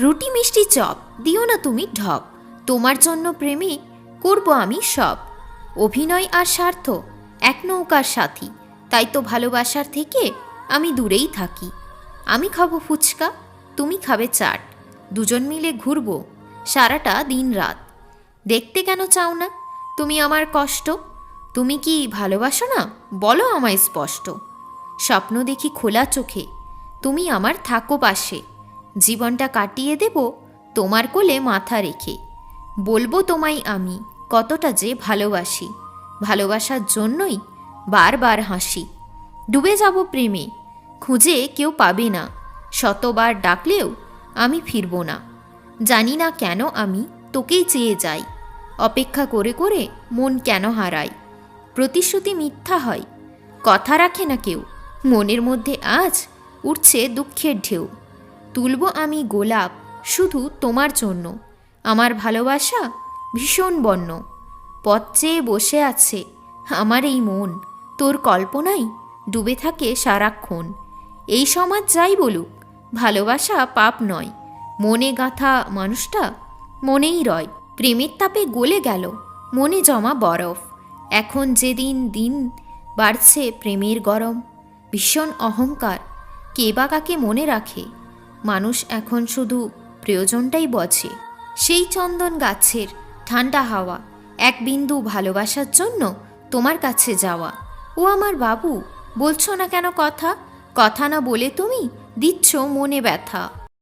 রুটি মিষ্টি চপ, দিও না তুমি ঢপ। তোমার জন্য প্রেমে করব আমি সব। অভিনয় আর স্বার্থ, এক নৌকার সাথী। তাই তো ভালোবাসার থেকে আমি দূরেই থাকি। আমি খাব ফুচকা, তুমি খাবে চাট। দুজন মিলে ঘুরবো সারাটা দিন রাত। দেখতে কেন চাও না? তুমি আমার কষ্ট। তুমি কি ভালোবাসো না? বলো আমায় স্পষ্ট। স্বপ্ন দেখি খোলা চোখে। তুমি আমার থাকো পাশে। জীবনটা কাটিয়ে দেব তোমার কোলে মাথা রেখে। বলব তোমায় আমি, কতটা যে ভালোবাসি। ভালোবাসার জন্যই বারবার হাসি। ডুবে যাব প্রেমে, খুঁজে কেউ পাবে না। শতবার ডাকলেও আমি ফিরব না। জানি না কেন আমি তোকেই চেয়ে যাই। অপেক্ষা করে করে মন কেন হারাই প্রতিশ্রুতি মিথ্যা হয়। কথা রাখে না কেউ। মনের মধ্যে আজ উঠছে দুঃখের ঢেউ। তুলব আমি গোলাপ, শুধু তোমার জন্য। আমার ভালোবাসা ভীষণ বন্য। পথ চেয়ে বসে আছে আমার এই মন। তোর কল্পনাই ডুবে থাকে সারাক্ষণ। এই সমাজ যাই বলুক, ভালোবাসা পাপ নয়। মনে গাঁথা মানুষটা মনেই রয়। প্রেমের তাপে গলে গেল, মনে জমা বরফ। এখন যেদিন দিন বাড়ছে প্রেমের গরম, ভীষণ অহংকার। কে বা কাকে মনে রাখে মানুষ এখন শুধু প্রয়োজনটাই বছে সেই চন্দন গাছের ঠান্ডা হাওয়া, এক বিন্দু ভালোবাসার জন্য তোমার কাছে যাওয়া। ও আমার বাবু, বলছো না কেন কথা? কথা না বলে তুমি দিচ্ছ মনে ব্যথা।